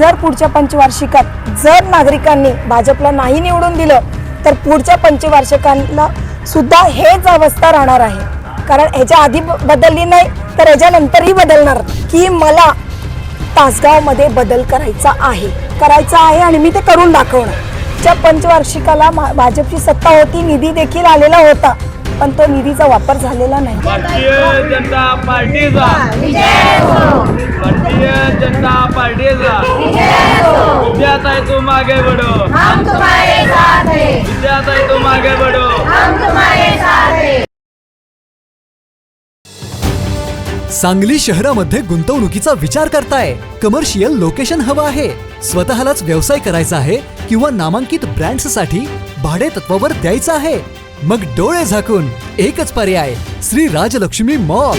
जर पुढच्या पंचवार्षिकात जर नागरिकांनी भाजपला नाही निवडून दिलं तर पुढच्या पंचवार्षिकांना सुद्धा हेच अवस्था राहणार आहे. कारण ह्याच्या आधी बदलली नाही तर ह्याच्यानंतरही बदलणार. की मला तासगावमध्ये बदल करायचा आहे. करायचा आहे आणि मी ते करून दाखवणार. च्या पंचवार्षिकाला भाजपची सत्ता होती निधी देखील आलेला होता पण तो निधीचा वापर झालेला नाही. भारतीय जनता पार्टीचा. भारतीय जनता पार्टीचा. तुम आगे बढ़ो हम तुम्हारे साथ हैं. विद्याताई तुम आगे बढ़ो हम तुम्हारे साथ हैं. सांगली शहरामध्ये गुंतवणुकीचा विचार करताय. कमर्शियल लोकेशन हवं आहे. स्वतःलाच व्यवसाय करायचा आहे किंवा नामांकित ब्रँड्ससाठी भाडे तत्वावर द्यायचं आहे. मग डोळे झाकून एकच पर्याय. श्री राजलक्ष्मी मॉल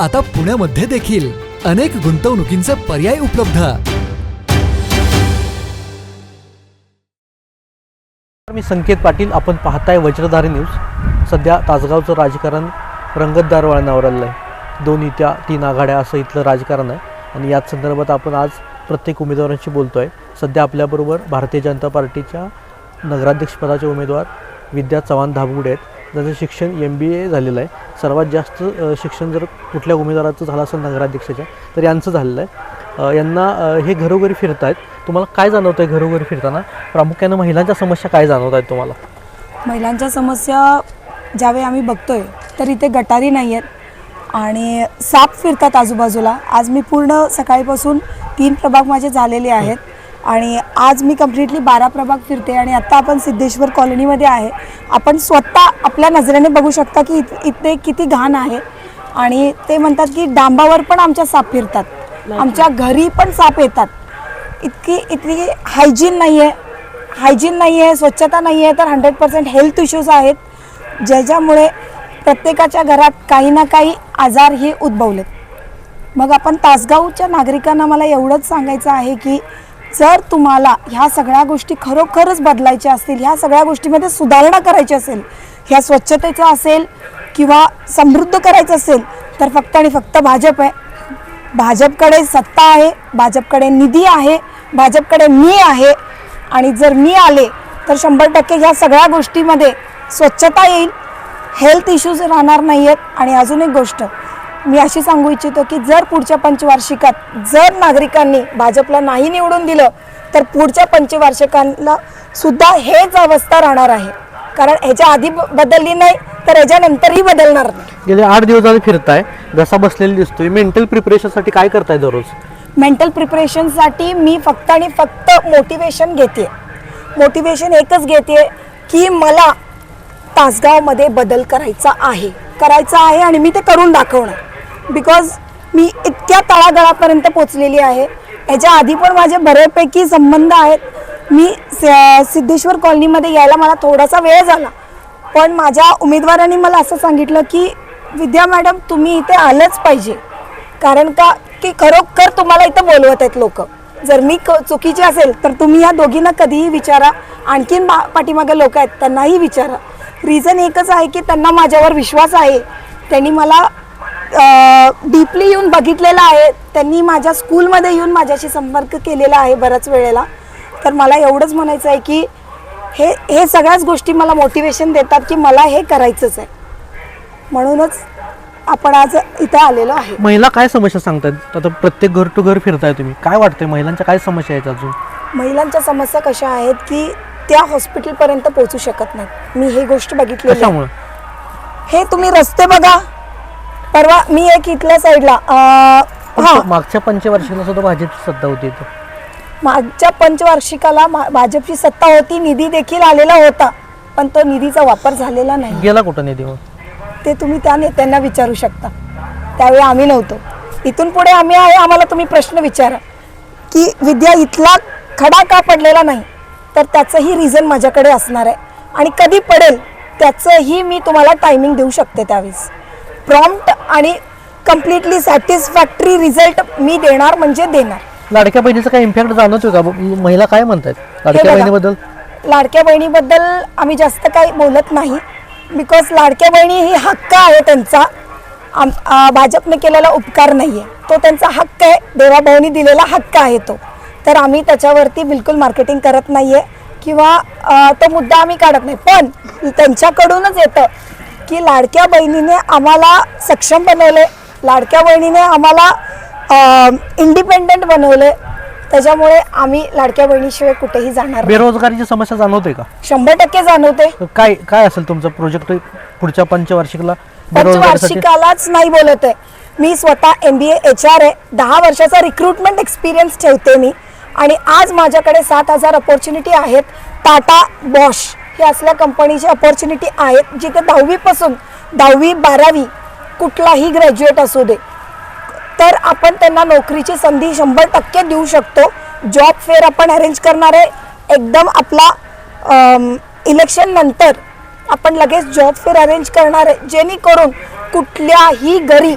आता पुण्यामध्ये देखील अनेक गुंतवणुकींचे पर्याय उपलब्ध. मी संकेत पाटील आपण पाहताय वज्रधारी न्यूज. सध्या तासगावचं राजकारण रंगतदार वळणावर आलेलं आहे दोन युत्या तीन आघाड्या असं इथलं राजकारण आहे. आणि याच संदर्भात आपण आज प्रत्येक उमेदवारांशी बोलतो आहे सध्या आपल्याबरोबर भारतीय जनता पार्टीच्या नगराध्यक्षपदाचे उमेदवार विद्या चव्हाण धाबगुडे आहेत. ज्याचं शिक्षण एम बी ए झालेलं आहे सर्वात जास्त शिक्षण जर कुठल्या उमेदवाराचं झालं असेल नगराध्यक्षाच्या तर यांचं झालेलं आहे. यांना हे घरोघरी फिरत आहेत तुम्हाला काय जाणवतं आहे घरोघरी फिरताना? प्रामुख्यानं महिलांच्या समस्या काय जाणवत आहेत तुम्हाला? महिलांच्या समस्या ज्यावेळी आम्ही बघतोय तर इथे गटारी नाही आहेत आणि साप फिरतात आजूबाजूला. आज मी पूर्ण सकाळीपासून तीन प्रभाग माझे झालेले आहेत. आणि आज मी कम्प्लिटली बारा प्रभाग फिरते आणि आत्ता आपण सिद्धेश्वर कॉलनीमध्ये आहे. आपण स्वतः आपल्या नजरेने बघू शकता की इत इथे किती घाण आहे. आणि ते म्हणतात की डांबावर पण आमच्या साप फिरतात. आमच्या घरी पण साप येतात. इतकी इतकी हायजीन नाही आहे हायजीन नाही आहे स्वच्छता नाही आहे तर हंड्रेड पर्सेंट हेल्थ इश्यूज आहेत. ज्याच्यामुळे प्रत्येकाच्या घरात काही ना काही आजार हे उद्भवलेत. मग आपण तासगावच्या नागरिकांना मला एवढंच सांगायचं आहे की जर तुम्हाला ह्या सगळ्या गोष्टी खरोखरच बदलायच्या असतील ह्या सगळ्या गोष्टीमध्ये सुधारणा करायची असेल ह्या स्वच्छतेचा असेल किंवा समृद्ध करायचं असेल तर फक्त आणि फक्त भाजप आहे. भाजपकडे सत्ता आहे भाजपकडे निधी आहे भाजपकडे मी आहे आणि जर मी आले तर शंभर टक्के ह्या सगळ्या गोष्टीमध्ये स्वच्छता येईल. हेल्थ इश्यूज राहणार नाही आहेत आणि अजून एक गोष्ट मी अशी सांगू इच्छितो की जर पुढच्या पंचवार्षिकात जर नागरिकांनी भाजपला नाही निवडून दिलं तर पुढच्या पंचवार्षिकांना सुद्धा हेच अवस्था राहणार आहे. कारण ह्याच्या आधी बदलली नाही तर ह्याच्यानंतरही बदलणार नाही. गेले आठ दिवस झाले फिरताय घसा बसलेला दिसतोय. मेंटल प्रिपरेशनसाठी काय करताय दररोज? मेंटल प्रिपरेशनसाठी मी फक्त आणि फक्त मोटिवेशन घेते मोटिवेशन एकच घेते की मला तासगावमध्ये बदल करायचा आहे. करायचा आहे आणि मी ते करून दाखवणार. बिकॉज मी इतक्या तळागाळापर्यंत पोचलेली आहे. याच्या आधी पण माझे बऱ्यापैकी संबंध आहेत. मी स- सिद्धेश्वर कॉलनीमध्ये यायला मला थोडासा वेळ झाला. पण माझ्या उमेदवारांनी मला असं सांगितलं की विद्या मॅडम तुम्ही इथे आलंच पाहिजे. कारण का की खरोखर तुम्हाला इथं बोलवत आहेत लोक. जर मी क- चुकीची असेल तर तुम्ही या दोघींना कधीही विचारा. आणखीन बा पाठीमागे लोक आहेत त्यांनाही विचारा. रिझन एकच आहे की त्यांना माझ्यावर विश्वास आहे. त्यांनी मला डीपली येऊन बघितलेलं आहे. त्यांनी माझ्या स्कूलमध्ये येऊन माझ्याशी संपर्क केलेला आहे बऱ्याच वेळेला. तर मला एवढंच म्हणायचं आहे की हे हे सगळ्याच गोष्टी मला मोटिवेशन देतात की मला हे करायचंच आहे. म्हणूनच आपण आज इथं आलेलो आहे. महिला काय समस्या सांगतायत आता प्रत्येक घर टू घर फिरताय तुम्ही. काय वाटतंय महिलांच्या काय समस्या आहेत अजून? महिलांच्या समस्या कशा आहेत की त्या हॉस्पिटलपर्यंत पोहोचू शकत नाहीत. मी ही गोष्ट बघितली हे तुम्ही रस्ते बघा. परवा मी एक इथल्या साईडला हा. मागच्या पंचवार्षिकला सुद्धा भाजपची सत्ता होती इथं मागच्या पंचवार्षिकाला मा- भाजपची सत्ता होती निधी देखील आलेला होता पण तो निधीचा वापर झालेला नाही. गेला कुठं निधी मग? ते तुम्ही त्या नेत्यांना विचारू शकता. त्यावेळी आम्ही नव्हतो. इथून पुढे आम्ही आहे आम्हाला तुम्ही प्रश्न विचारा. की विद्या इथला खडा का पडलेला नाही? तर त्याचंही रिझन माझ्याकडे असणार आहे. आणि कधी पडेल त्याचंही मी तुम्हाला टायमिंग देऊ शकते त्यावेळेस. प्रॉम्प्ट आणि कम्प्लिटली सॅटिस्फॅक्टरी रिझल्ट मी देणार म्हणजे देणार. लाडक्या बहिणीचा काय इम्पॅक्ट जाणवतोय का? महिला काय म्हणतात? लाडक्या. बहिणीबद्दल? लाडक्या बहिणीबद्दल आम्ही जास्त काही बोलत नाही. बिकॉज लाडक्या बहिणी ही हक्क आहे त्यांचा. आम भाजपने केलेला उपकार नाही आहे तो त्यांचा हक्क आहे. देवाभाऊनी दिलेला हक्क आहे तो. तर आम्ही त्याच्यावरती बिलकुल मार्केटिंग करत नाही आहे किंवा तो मुद्दा आम्ही काढत नाही. पण त्यांच्याकडूनच येतं. की लाडक्या बहिणीने आम्हाला सक्षम बनवले. लाडक्या बहिणीने आम्हाला इंडिपेंडंट बनवले. त्याच्यामुळे आम्ही लाडक्या बहिणीशिवाय कुठेही जाणार नाही. बेरोजगारीची समस्या जाणवते का? शंभर टक्के जाणवते. काय काय असेल तुमचं प्रोजेक्ट पुढच्या पंचवार्षिकला? बेरोजगारीसाठी? पंचवार्षिकालाच नाही बोलत आहे. मी स्वतः एम बी एच आर आहे. दहा वर्षाचा रिक्रुटमेंट एक्सपिरियन्स ठेवते मी. आणि आज माझ्याकडे सात हजार अपॉर्च्युनिटी आहेत. टाटा बॉश की असल्या कंपनीची अपॉर्च्युनिटी आहेत जिथे दहावीपासून दहावी बारावी कुठलाही ग्रॅज्युएट असू दे तर आपण त्यांना नोकरीची संधी शंभर टक्के देऊ शकतो. जॉब फेअर आपण अरेंज करणार आहे. एकदम आपला इलेक्शन नंतर आपण लगेच जॉब फेअर अरेंज करणार आहे. जेणेकरून कुठल्याही घरी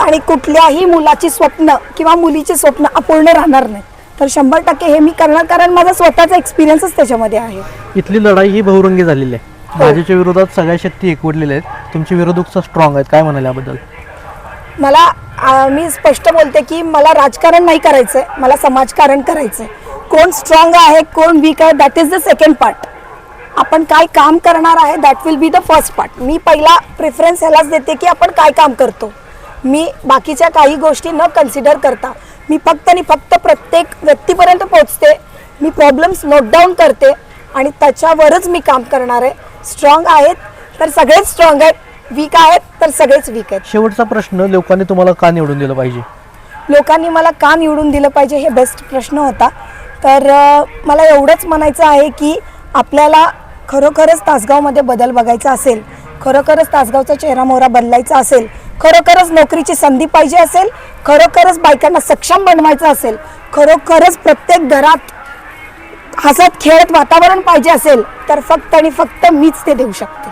आणि कुठल्याही मुलाची स्वप्न किंवा मुलीची स्वप्न अपूर्ण राहणार नाही. तर शंभर टक्के हे मी करणार कारण माझा स्वतःचा एक्सपिरियन्सच त्याच्यामध्ये आहे. इथली लढाई ही बहुरंगी झालेली आहे. भाजपच्या विरोधात सगळ्या शक्ती एकवटलेल्या आहेत. तुमचे विरोधक स्ट्रॉंग आहेत. काय म्हणाले याबद्दल? मला आ, मी स्पष्ट बोलते की मला राजकारण नाही करायचं आहे मला समाजकारण करायचं आहे कोण स्ट्रॉंग आहे कोण वीक आहे that is the second part आपण काय काम करणार आहे that will be the first part मी पहिला प्रेफरन्स ह्यालाच देते की आपण काय काम करतो. मी बाकीच्या काही गोष्टी न कन्सिडर करता मी फक्त आणि फक्त प्रत्येक व्यक्तीपर्यंत पोहोचते. मी प्रॉब्लेम्स नोट डाऊन करते आणि त्याच्यावरच मी काम करणार आहे. स्ट्रॉंग आहेत तर सगळेच स्ट्रॉंग आहेत. वीक आहेत तर सगळेच वीक आहेत. शेवटचा प्रश्न लोकांनी तुम्हाला का निवडून दिलं पाहिजे? लोकांनी मला का निवडून दिलं पाहिजे हे बेस्ट प्रश्न होता. तर मला एवढंच म्हणायचं आहे की आपल्याला खरोखरच तासगावमध्ये बदल बघायचा असेल खरोखरच तासगावचा चेहरा मोहरा बदलायचा असेल खरोखरच नोकरीची संधी पाहिजे असेल खरोखरच बायकांना सक्षम बनवायचं असेल खरोखरच प्रत्येक घरात हसत खेळत वातावरण पाहिजे असेल तर फक्त आणि फक्त मीच ते देऊ शकते.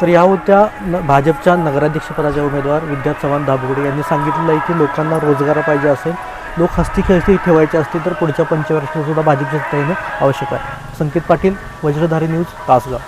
तर या होत्या न- भाजपच्या नगराध्यक्षपदाच्या उमेदवार विद्या चव्हाण दाभोगडे यांनी सांगितलं आहे की लोकांना रोजगार पाहिजे असेल लोक हस्ती खेळती ठेवायचे असतील तर पुढच्या पंचवर्षसुद्धा भाजपच्या सत्ता येणं आवश्यक आहे. संकेत पाटील वज्रधारी न्यूज तासगाव.